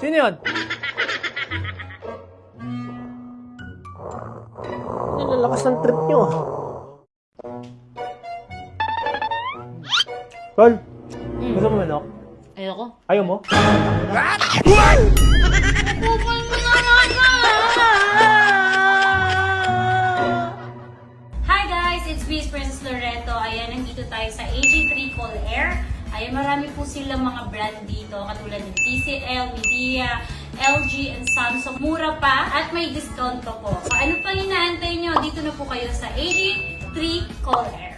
Sino yun? Nalalakas ng trip nyo. Ah. Tol, mm. gusto mo manok? Ayoko. Ayaw mo? What? What? Mo na naman Hi guys, it's Beast Princess Loreto. Ayan, nandito tayo sa AG3 Call Air. Ayan, marami po silang mga brand dito, katulad ng TCL, Midea, LG, and Samsung. Mura pa at may discount pa po. So, ano pa inaantay nyo? Dito na po kayo sa AG3 Call Air.